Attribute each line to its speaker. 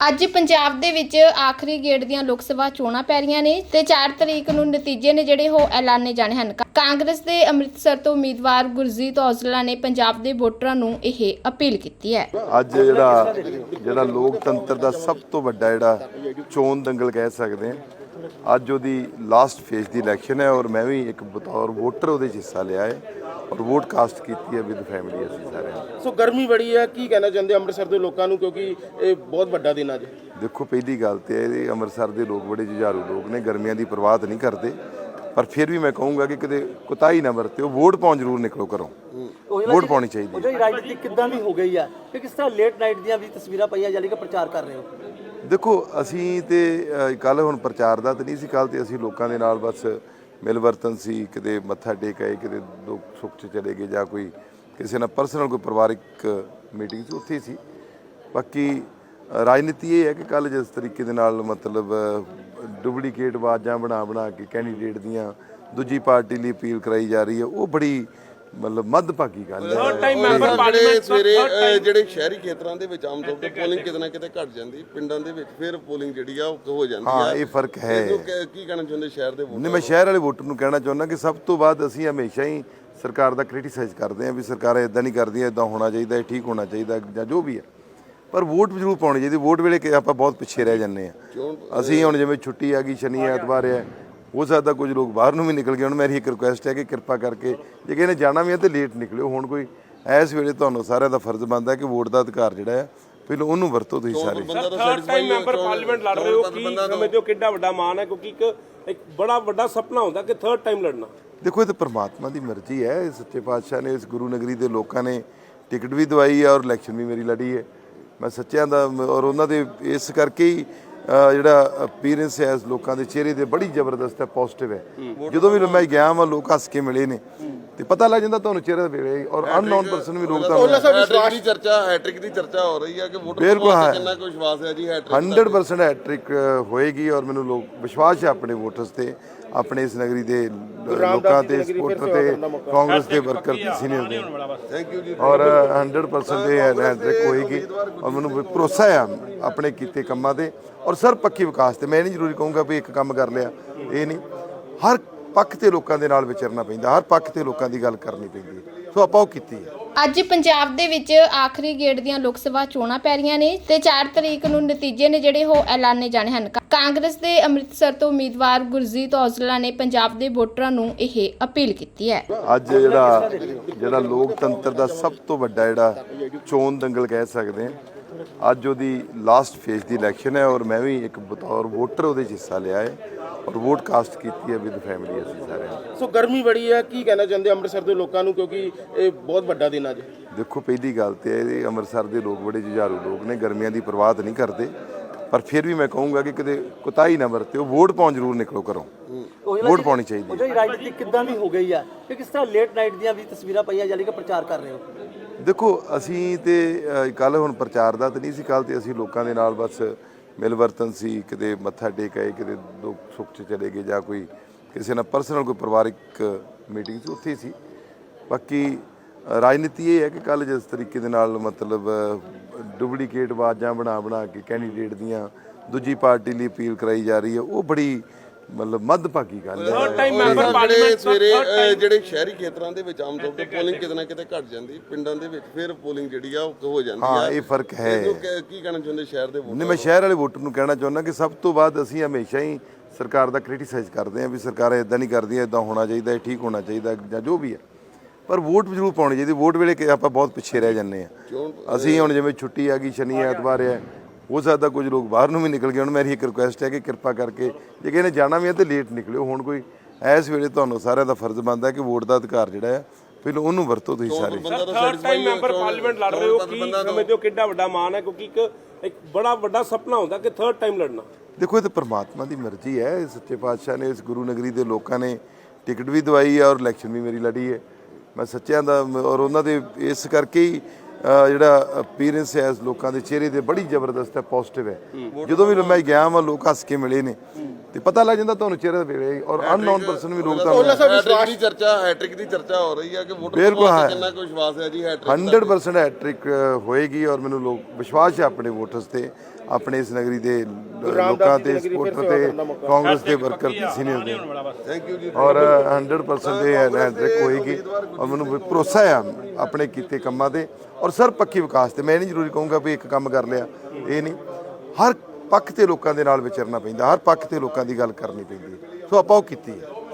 Speaker 1: ਅੱਜ ਪੰਜਾਬ ਦੇ ਵਿੱਚ ਆਖਰੀ ਗੇੜ ਦੀਆਂ ਲੋਕ ਸਭਾ ਚੋਣਾਂ ਪੈ ਰਹੀਆਂ ਨੇ ਤੇ 4 ਤਰੀਕ ਨੂੰ ਨਤੀਜੇ ਨੇ ਜਿਹੜੇ ਉਹ ਐਲਾਨੇ ਜਾਣੇ ਹਨ। ਕਾਂਗਰਸ ਦੇ ਅੰਮ੍ਰਿਤਸਰ ਤੋਂ ਉਮੀਦਵਾਰ ਗੁਰਜੀਤ ਔਜਲਾ ਨੇ ਪੰਜਾਬ ਦੇ ਵੋਟਰਾਂ ਨੂੰ ਇਹ ਅਪੀਲ ਕੀਤੀ ਹੈ।
Speaker 2: ਅੱਜ ਜਿਹੜਾ ਜਿਹੜਾ ਲੋਕਤੰਤਰ ਦਾ ਸਭ ਤੋਂ ਵੱਡਾ ਜਿਹੜਾ ਚੋਣ ਦੰਗਲ ਕਹਿ ਸਕਦੇ ਹਾਂ, ਅੱਜ ਉਹਦੀ ਲਾਸਟ ਫੇਜ਼ ਦੀ ਇਲੈਕਸ਼ਨ ਹੈ ਔਰ ਮੈਂ ਵੀ ਇੱਕ ਬਤੌਰ ਵੋਟਰ ਉਹਦੇ 'ਚ ਹਿੱਸਾ ਲਿਆ ਹੈ। ਔਰ ਵੋਟ ਕਾਸਟ ਕੀਤੀ ਹੈ ਵਿਦ ਫੈਮਿਲੀ ਅਸੀਂ ਸਾਰੇ
Speaker 3: ਸੋ ਗਰਮੀ ਬੜੀ ਹੈ ਕੀ ਕਹਿਣਾ ਚਾਹੁੰਦੇ ਅੰਮ੍ਰਿਤਸਰ ਦੇ ਲੋਕਾਂ ਨੂੰ? ਕਿਉਂਕਿ ਇਹ ਬਹੁਤ ਵੱਡਾ ਦਿਨ ਅੱਜ।
Speaker 2: ਦੇਖੋ ਪਹਿਲੀ ਗੱਲ ਤੇ ਇਹ ਅੰਮ੍ਰਿਤਸਰ ਦੇ ਲੋਕ ਬੜੇ ਜੁਝਾਰੂ ਲੋਕ ਨੇ ਗਰਮੀਆਂ ਦੀ ਪਰਵਾਹ ਨਹੀਂ ਕਰਦੇ। ਪਰ ਫਿਰ ਵੀ ਮੈਂ ਕਹੂੰਗਾ ਕਿ ਕਦੇ ਕੁਤਾਹੀ ਨਾ ਵਰਤਿਓ ਵੋਟ ਪਾਉਣ ਜ਼ਰੂਰ ਨਿਕਲੋ ਘਰੋਂ। ਵੋਟ ਪਾਉਣੀ ਚਾਹੀਦੀ ਹੈ।
Speaker 4: ਉਹਦੀ ਰਾਜਨੀਤੀ ਕਿੱਦਾਂ ਦੀ ਹੋ ਗਈ ਆ? ਕਿ ਕਿਸ ਤਰ੍ਹਾਂ ਲੇਟ ਨਾਈਟ ਦੀਆਂ ਵੀ ਤਸਵੀਰਾਂ ਪਈਆਂ ਜਾਨੀ ਕਿ ਪ੍ਰਚਾਰ ਕਰ ਰਹੇ ਹੋ।
Speaker 2: ਦੇਖੋ ਅਸੀਂ ਤੇ ਕੱਲ ਹੁਣ ਪ੍ਰਚਾਰ ਦਾ ਤਾਂ ਨਹੀਂ ਸੀ ਕੱਲ ਤੇ ਅਸੀਂ ਲੋਕਾਂ ਦੇ ਨਾਲ ਬਸ ਮਿਲਵਰਤਨ ਸੀ, ਕਿਤੇ ਮੱਥਾ ਟੇਕ ਆਏ, ਕਿਤੇ ਦੁੱਖ ਸੁੱਖ 'ਚ ਚਲੇ ਗਏ ਜਾਂ ਕੋਈ ਕਿਸੇ ਨਾਲ ਪਰਸਨਲ ਕੋਈ ਪਰਿਵਾਰਿਕ ਮੀਟਿੰਗ ਸੀ, ਉੱਥੇ ਹੀ ਸੀ। ਬਾਕੀ ਰਾਜਨੀਤੀ ਇਹ ਹੈ ਕਿ ਕੱਲ ਜਿਸ ਤਰੀਕੇ ਦੇ ਨਾਲ ਮਤਲਬ ਡੁਪਲੀਕੇਟ ਆਵਾਜ਼ਾਂ ਬਣਾ ਬਣਾ ਕੇ ਕੈਂਡੀਡੇਟ ਦੀਆਂ ਦੂਜੀ ਪਾਰਟੀ ਲਈ ਅਪੀਲ ਕਰਾਈ ਜਾ ਰਹੀ ਹੈ, ਉਹ ਬੜੀ ਮਤਲਬ ਮੱਧਭਾਗੀ ਗੱਲ ਹੈ।
Speaker 5: ਜਿਹੜੇ ਸਵੇਰੇ ਅਹ, ਜਿਹੜੇ ਸ਼ਹਿਰੀ ਖੇਤਰਾਂ ਦੇ ਵਿੱਚ ਆਮ ਤੌਰ ਤੇ ਪੋਲਿੰਗ ਕਿਤੇ ਨਾ ਕਿਤੇ ਘਟ ਜਾਂਦੀ ਪਿੰਡਾਂ ਦੇ ਵਿੱਚ ਫਿਰ ਪੋਲਿੰਗ ਜਿਹੜੀ ਆ ਉਹ ਹੋ ਜਾਂਦੀ ਆ।
Speaker 2: ਹਾਂ। ਇਹ ਫ਼ਰਕ ਹੈ
Speaker 5: ਕ- ਕਹਿਣਾ ਚਾਹੁੰਦੇ ਸ਼ਹਿਰ ਦੇ ਵੋਟਰ
Speaker 2: ਨਹੀਂ ਮੈਂ ਸ਼ਹਿਰ ਵਾਲੇ ਵੋਟਰ ਨੂੰ ਕਹਿਣਾ ਚਾਹੁੰਦਾ ਕਿ ਸਭ ਤੋਂ ਬਾਅਦ ਅਸੀਂ ਹਮੇਸ਼ਾ ਹੀ ਸਰਕਾਰ ਦਾ ਕ੍ਰਿਟਿਸਾਈਜ਼ ਕਰਦੇ ਹਾਂ ਵੀ ਸਰਕਾਰਾਂ ਇਦਾਂ ਨਹੀਂ ਕਰਦੀਆਂ ਇਦਾਂ ਹੋਣਾ ਚਾਹੀਦਾ ਇਹ ਠੀਕ ਹੋਣਾ ਚਾਹੀਦਾ ਜਾਂ ਜੋ ਵੀ ਹੈ। ਪਰ ਵੋਟ ਜ਼ਰੂਰ ਪਾਉਣੀ ਚਾਹੀਦੀ ਵੋਟ ਵੇਲੇ ਕਿ ਆਪਾਂ ਬਹੁਤ ਪਿੱਛੇ ਰਹਿ ਜਾਂਦੇ ਆ ਅਸੀਂ ਹੁਣ ਜਿਵੇਂ ਛੁੱਟੀ ਆ ਗਈ ਸ਼ਨੀ ਐਤਵਾਰ ਹੈ ਹੋ ਸਕਦਾ ਕੁਝ ਲੋਕ ਬਾਹਰ ਨੂੰ ਵੀ ਨਿਕਲ ਗਏ ਹੁਣ ਮੇਰੀ ਇੱਕ ਰਿਕੁਐਸਟ ਹੈ ਕਿ ਕਿਰਪਾ ਕਰਕੇ ਜੇ ਕਿਸੇ ਨੇ ਜਾਣਾ ਵੀ ਹੈ ਤੇ ਲੇਟ ਨਿਕਲਿਓ ਹੁਣ ਕੋਈ ਇਸ ਵੇਲੇ ਤੁਹਾਨੂੰ ਸਾਰਿਆਂ ਦਾ ਫਰਜ਼ ਬਣਦਾ ਹੈ ਕਿ ਵੋਟ ਦਾ ਅਧਿਕਾਰ ਜਿਹੜਾ ਹੈ ਪਹਿਲਾਂ ਉਹਨੂੰ ਵਰਤੋ ਤੁਸੀਂ ਸਾਰੇ।
Speaker 6: ਥਰਡ ਟਾਈਮ ਮੈਂਬਰ ਪਾਰਲੀਮੈਂਟ ਲੜ ਰਹੇ ਹੋ ਕੀ ਸਮਝਦੇ ਹੋ ਕਿੱਡਾ ਵੱਡਾ ਮਾਣ ਹੈ? ਕਿਉਂਕਿ ਇੱਕ ਇੱਕ ਬੜਾ ਵੱਡਾ ਸੁਪਨਾ ਹੁੰਦਾ ਕਿ ਥਰਡ ਟਾਈਮ ਲੜਨਾ।
Speaker 2: ਦੇਖੋ ਇਹ ਤਾਂ ਪ੍ਰਮਾਤਮਾ ਦੀ ਮਰਜ਼ੀ ਹੈ ਇਹ ਸੱਚੇ ਪਾਤਸ਼ਾਹ ਨੇ ਇਸ ਗੁਰੂ ਨਗਰੀ ਦੇ ਲੋਕਾਂ ਨੇ ਟਿਕਟ ਵੀ ਦਵਾਈ ਹੈ ਔਰ ਇਲੈਕਸ਼ਨ ਵੀ ਮੇਰੀ ਲੜੀ ਹੈ। ਮੈਂ ਸੱਚਿਆਂ ਦਾ ਔਰ ਉਹਨਾਂ ਦੇ ਇਸ ਕਰਕੇ ਹੀ ਜਿਹੜਾ ਅਪੀਅਰੈਂਸ ਹੈ ਇਸ ਲੋਕਾਂ ਦੇ ਚਿਹਰੇ ਤੇ ਬੜੀ ਜ਼ਬਰਦਸਤ ਹੈ ਪੋਜ਼ਿਟਿਵ ਹੈ। ਜਦੋਂ ਵੀ ਮੈਂ ਗਿਆ ਮੈਂ ਲੋਕ ਹੱਸ ਕੇ ਮਿਲੇ ਨੇ। ਤੇ ਪਤਾ ਲੱਗ ਜਾਂਦਾ ਤੁਹਾਨੂੰ ਚਿਹਰੇ ਵੇਲੇ ਔਰ ਅਨਨੋਨ ਪਰਸਨ ਵੀ ਲੋਕ ਤੁਹਾਨੂੰ
Speaker 5: ਹੈਟ੍ਰਿਕ ਦੀ ਚਰਚਾ ਹੈਟ੍ਰਿਕ ਦੀ ਚਰਚਾ ਹੋ ਰਹੀ ਆ ਕਿ ਵੋਟਰ
Speaker 2: ਬਿਲਕੁਲ ਹੈ।
Speaker 5: ਕਿੰਨਾ ਕੁ ਵਿਸ਼ਵਾਸ ਹੈ ਜੀ ਹੈਟ੍ਰਿਕ
Speaker 2: 100% ਹੈਟ੍ਰਿਕ ਹੋਏਗੀ ਔਰ ਮੈਨੂੰ ਲੋਕ ਵਿਸ਼ਵਾਸ ਹੈ ਆਪਣੇ ਵੋਟਰਸ ਤੇ। ਆਪਣੇ ਇਸ ਨਗਰੀ ਦੇ ਲੋਕਾਂ ਤੇ ਸਪੋਰਟਰ ਤੇ ਕਾਂਗਰਸ ਦੇ ਵਰਕਰ ਤੇ ਸੀਨੀਅਰ ਦੇ।
Speaker 5: ਥੈਂਕ ਯੂ ਜੀ।
Speaker 2: ਔਰ 100% ਇਹ ਹੈਟ੍ਰਿਕ ਹੋਏਗੀ ਔਰ ਮੈਨੂੰ ਭਰੋਸਾ ਹੈ ਆਪਣੇ ਕੀਤੇ ਕੰਮਾਂ ਤੇ। ਔਰ ਸਰ ਪੱਕੀ ਵਿਕਾਸ ਤੇ ਮੈਂ ਨਹੀਂ ਜ਼ਰੂਰੀ ਕਹੂੰਗਾ ਵੀ ਇੱਕ ਕੰਮ ਕਰ ਲਿਆ ਇਹ ਨਹੀਂ। ਹਰ ਪੱਖ ਤੇ ਲੋਕਾਂ ਦੇ ਨਾਲ ਵਿਚਰਨਾ ਪੈਂਦਾ ਹਰ ਪੱਖ ਤੇ ਲੋਕਾਂ ਦੀ ਗੱਲ ਕਰਨੀ ਪੈਂਦੀ। ਸੋ ਆਪਾਂ ਉਹ ਕੀਤੀ ਹੈ।
Speaker 1: ਅੱਜ ਪੰਜਾਬ ਦੇ ਵਿੱਚ ਆਖਰੀ ਗੇੜ ਦੀਆਂ ਲੋਕ ਸਭਾ ਚੋਣਾਂ ਪੈ ਰਹੀਆਂ ਨੇ ਤੇ 4 ਤਰੀਕ ਨੂੰ ਨਤੀਜੇ ਨੇ ਜਿਹੜੇ ਉਹ ਐਲਾਨੇ ਜਾਣੇ ਹਨ। ਕਾਂਗਰਸ ਦੇ ਅੰਮ੍ਰਿਤਸਰ ਤੋਂ ਉਮੀਦਵਾਰ ਗੁਰਜੀਤ ਔਜਲਾ ਨੇ ਪੰਜਾਬ ਦੇ ਵੋਟਰਾਂ ਨੂੰ ਇਹ ਅਪੀਲ ਕੀਤੀ ਹੈ।
Speaker 2: ਅੱਜ ਜਿਹੜਾ ਜਿਹੜਾ ਲੋਕਤੰਤਰ ਦਾ ਸਭ ਤੋਂ ਵੱਡਾ ਜਿਹੜਾ ਚੋਣ ਦੰਗਲ ਕਹਿ ਸਕਦੇ ਹਾਂ, ਅੱਜ ਉਹਦੀ ਲਾਸਟ ਫੇਜ਼ ਦੀ ਇਲੈਕਸ਼ਨ ਹੈ ਔਰ ਮੈਂ ਵੀ ਇੱਕ ਬਤੌਰ ਵੋਟਰ ਉਹਦੇ 'ਚ ਹਿੱਸਾ ਲਿਆ ਹੈ। ਔਰ ਵੋਟ ਕਾਸਟ ਕੀਤੀ ਹੈ ਵਿਦ ਫੈਮਿਲੀ ਅਸੀਂ ਸਾਰੇ
Speaker 3: ਸੋ ਗਰਮੀ ਬੜੀ ਹੈ ਕੀ ਕਹਿਣਾ ਚਾਹੁੰਦੇ ਅੰਮ੍ਰਿਤਸਰ ਦੇ ਲੋਕਾਂ ਨੂੰ? ਕਿਉਂਕਿ ਇਹ ਬਹੁਤ ਵੱਡਾ ਦਿਨ ਅੱਜ।
Speaker 2: ਦੇਖੋ ਪਹਿਲੀ ਗੱਲ ਤੇ ਇਹ ਅੰਮ੍ਰਿਤਸਰ ਦੇ ਲੋਕ ਬੜੇ ਜੁਝਾਰੂ ਲੋਕ ਨੇ ਗਰਮੀਆਂ ਦੀ ਪਰਵਾਹ ਨਹੀਂ ਕਰਦੇ। ਪਰ ਫਿਰ ਵੀ ਮੈਂ ਕਹੂੰਗਾ ਕਿ ਕਦੇ ਕੁਤਾਹੀ ਨਾ ਵਰਤਿਓ ਵੋਟ ਪਾਉਣ ਜ਼ਰੂਰ ਨਿਕਲੋ ਘਰੋਂ। ਵੋਟ ਪਾਉਣੀ ਚਾਹੀਦੀ ਹੈ।
Speaker 4: ਉਹਦੀ ਰਾਜਨੀਤੀ ਕਿੱਦਾਂ ਦੀ ਹੋ ਗਈ ਆ? ਕਿ ਕਿਸ ਤਰ੍ਹਾਂ ਲੇਟ ਨਾਈਟ ਦੀਆਂ ਵੀ ਤਸਵੀਰਾਂ ਪਈਆਂ ਜਾਨੀ ਕਿ ਪ੍ਰਚਾਰ ਕਰ ਰਹੇ ਹੋ।
Speaker 2: ਦੇਖੋ ਅਸੀਂ ਤੇ ਕੱਲ ਹੁਣ ਪ੍ਰਚਾਰ ਦਾ ਤਾਂ ਨਹੀਂ ਸੀ ਕੱਲ ਤੇ ਅਸੀਂ ਲੋਕਾਂ ਦੇ ਨਾਲ ਬਸ ਮਿਲਵਰਤਨ ਸੀ, ਕਿਤੇ ਮੱਥਾ ਟੇਕ ਆਏ, ਕਿਤੇ ਦੁੱਖ ਸੁੱਖ 'ਚ ਚਲੇ ਗਏ ਜਾਂ ਕੋਈ ਕਿਸੇ ਨਾਲ ਪਰਸਨਲ ਕੋਈ ਪਰਿਵਾਰਿਕ ਮੀਟਿੰਗ ਸੀ, ਉੱਥੇ ਸੀ। ਬਾਕੀ ਰਾਜਨੀਤੀ ਇਹ ਹੈ ਕਿ ਕੱਲ ਜਿਸ ਤਰੀਕੇ ਦੇ ਨਾਲ ਮਤਲਬ ਡੁਪਲੀਕੇਟ ਆਵਾਜ਼ਾਂ ਬਣਾ ਬਣਾ ਕੇ ਕੈਂਡੀਡੇਟ ਦੀਆਂ ਦੂਜੀ ਪਾਰਟੀ ਲਈ ਅਪੀਲ ਕਰਾਈ ਜਾ ਰਹੀ ਹੈ, ਉਹ ਬੜੀ ਮਤਲਬ ਮੱਧਭਾਗੀ ਗੱਲ ਹੈ।
Speaker 6: ਥਰਡ ਟਾਈਮ ਮੈਂਬਰ
Speaker 5: ਜਿਹੜੇ
Speaker 6: ਪਾਰਲੀਮੈਂਟ
Speaker 5: ਸਵੇਰੇ ਅਹ, ਜਿਹੜੇ ਸ਼ਹਿਰੀ ਖੇਤਰਾਂ ਦੇ ਵਿੱਚ ਆਮ ਤੌਰ ਤੇ ਪੋਲਿੰਗ ਕਿਤੇ ਨਾ ਕਿਤੇ ਘਟ ਜਾਂਦੀ ਪਿੰਡਾਂ ਦੇ ਵਿੱਚ ਫਿਰ ਪੋਲਿੰਗ ਜਿਹੜੀ ਆ ਉਹ ਹੋ ਜਾਂਦੀ ਆ।
Speaker 2: ਹਾਂ ਇਹ ਫ਼ਰਕ ਹੈ।
Speaker 5: ਇਹਨੂੰ ਕ- ਕੀ ਕਹਿਣਾ ਚਾਹੁੰਦੇ ਸ਼ਹਿਰ ਦੇ ਵੋਟਰ
Speaker 2: ਨਹੀਂ ਮੈਂ ਸ਼ਹਿਰ ਵਾਲੇ ਵੋਟਰ ਨੂੰ ਕਹਿਣਾ ਚਾਹੁੰਦਾ ਕਿ ਸਭ ਤੋਂ ਬਾਅਦ ਅਸੀਂ ਹਮੇਸ਼ਾ ਹੀ ਸਰਕਾਰ ਦਾ ਕ੍ਰਿਟਿਸਾਈਜ਼ ਕਰਦੇ ਹਾਂ ਵੀ ਸਰਕਾਰਾਂ ਇਦਾਂ ਨਹੀਂ ਕਰਦੀਆਂ ਇਦਾਂ ਹੋਣਾ ਚਾਹੀਦਾ ਇਹ ਠੀਕ ਹੋਣਾ ਚਾਹੀਦਾ ਜਾਂ ਜੋ ਵੀ ਹੈ। ਪਰ ਵੋਟ ਜ਼ਰੂਰ ਪਾਉਣੀ ਚਾਹੀਦੀ ਵੋਟ ਵੇਲੇ ਕਿ ਆਪਾਂ ਬਹੁਤ ਪਿੱਛੇ ਰਹਿ ਜਾਂਦੇ ਆ ਅਸੀਂ ਹੁਣ ਜਿਵੇਂ ਛੁੱਟੀ ਆ ਗਈ ਸ਼ਨੀ ਐਤਵਾਰ ਹੈ ਹੋ ਸਕਦਾ ਕੁਝ ਲੋਕ ਬਾਹਰ ਨੂੰ ਵੀ ਨਿਕਲ ਗਏ ਹੁਣ ਮੇਰੀ ਇੱਕ ਰਿਕੁਐਸਟ ਹੈ ਕਿ ਕਿਰਪਾ ਕਰਕੇ ਜੇ ਕਿਸੇ ਨੇ ਜਾਣਾ ਵੀ ਹੈ ਤੇ ਲੇਟ ਨਿਕਲਿਓ। ਹੁਣ ਕੋਈ ਇਸ ਵੇਲੇ ਤੁਹਾਨੂੰ ਸਾਰਿਆਂ ਦਾ ਫਰਜ਼ ਬਣਦਾ ਹੈ ਕਿ ਵੋਟ ਦਾ ਅਧਿਕਾਰ ਜਿਹੜਾ ਹੈ ਪਹਿਲਾਂ ਉਹਨੂੰ ਵਰਤੋ ਤੁਸੀਂ ਸਾਰੇ।
Speaker 6: ਥਰਡ ਟਾਈਮ ਮੈਂਬਰ ਪਾਰਲੀਮੈਂਟ ਲੜ ਰਹੇ ਹੋ ਕੀ ਸਮਝਦੇ ਹੋ ਕਿੱਡਾ ਵੱਡਾ ਮਾਣ ਹੈ ਕਿਉਂਕਿ ਇੱਕ ਇੱਕ ਬੜਾ ਵੱਡਾ ਸੁਪਨਾ ਹੁੰਦਾ ਕਿ ਥਰਡ ਟਾਈਮ ਲੜਨਾ।
Speaker 2: ਦੇਖੋ ਇਹ ਤਾਂ ਪ੍ਰਮਾਤਮਾ ਦੀ ਮਰਜ਼ੀ ਹੈ ਇਹ ਸੱਚੇ ਪਾਤਸ਼ਾਹ ਨੇ ਇਸ ਗੁਰੂ ਨਗਰੀ ਦੇ ਲੋਕਾਂ ਨੇ ਟਿਕਟ ਵੀ ਦਵਾਈ ਹੈ ਔਰ ਇਲੈਕਸ਼ਨ ਵੀ ਮੇਰੀ ਲੜੀ ਹੈ। ਮੈਂ ਸੱਚਿਆਂ ਦਾ ਔਰ ਉਹਨਾਂ ਦੇ ਇਸ ਕਰਕੇ ਹੀ ਜਿਹੜਾ ਅਪੀਅਰੈਂਸ ਹੈ ਇਸ ਲੋਕਾਂ ਦੇ ਚਿਹਰੇ ਤੇ ਬੜੀ ਜ਼ਬਰਦਸਤ ਹੈ ਪੋਜ਼ਿਟਿਵ ਹੈ। ਜਦੋਂ ਵੀ ਮੈਂ ਗਿਆ ਮੈਂ ਲੋਕ ਹੱਸ ਕੇ ਮਿਲੇ ਨੇ। ਤੇ ਪਤਾ ਲੱਗ ਜਾਂਦਾ ਤੁਹਾਨੂੰ ਚਿਹਰੇ ਦੇ ਵੇਲੇ ਔਰ ਅਨਨੋਨ ਪਰਸਨ ਵੀ ਲੋਕ ਤੁਹਾਨੂੰ
Speaker 5: ਹੈਟ੍ਰਿਕ ਦੀ ਚਰਚਾ ਹੈਟ੍ਰਿਕ ਦੀ ਚਰਚਾ ਹੋ ਰਹੀ ਕਿ ਵੋਟਰ। ਕਿੰਨਾ ਕੁ ਵਿਸ਼ਵਾਸ ਹੈ ਜੀ ਹੈਟ੍ਰਿਕ
Speaker 2: 100% ਹੈਟ੍ਰਿਕ ਹੋਏਗੀ ਔਰ ਮੈਨੂੰ ਲੋਕ ਵਿਸ਼ਵਾਸ ਹੈ ਆਪਣੇ ਵੋਟਰਸ ਤੇ ਆਪਣੇ ਇਸ ਨਗਰੀ ਦੇ ਲੋਕਾਂ ਤੇ ਸਪੋਰਟਰ ਤੇ। ਕਾਂਗਰਸ ਦੇ ਵਰਕਰ ਤੇ ਸੀਨੀਅਰ ਦੇ
Speaker 5: ਥੈਂਕ ਯੂ ਜੀ
Speaker 2: ਔਰ 100% ਇਹ ਹੈਟ੍ਰਿਕ ਹੋਏਗੀ ਔਰ ਮੈਨੂੰ ਵੀ ਭਰੋਸਾ ਆ ਆਪਣੇ ਕੀਤੇ ਕੰਮਾਂ ਤੇ। ਔਰ ਸਰ ਪੱਕੀ ਵਿਕਾਸ ਤੇ ਮੈਂ ਨਹੀਂ ਜ਼ਰੂਰੀ ਕਹੂੰਗਾ ਵੀ ਇੱਕ ਕੰਮ ਕਰ ਲਿਆ ਇਹ ਨਹੀਂ। ਹਰ ਪੱਖ ਤੇ ਲੋਕਾਂ ਦੇ ਨਾਲ ਵਿਚਰਨਾ ਪੈਂਦਾ ਹਰ ਪੱਖ ਤੇ ਲੋਕਾਂ ਦੀ ਗੱਲ ਕਰਨੀ ਪੈਂਦੀ ਹੈ। ਸੋ ਆਪਾਂ ਉਹ ਕੀਤੀ ਹੈ।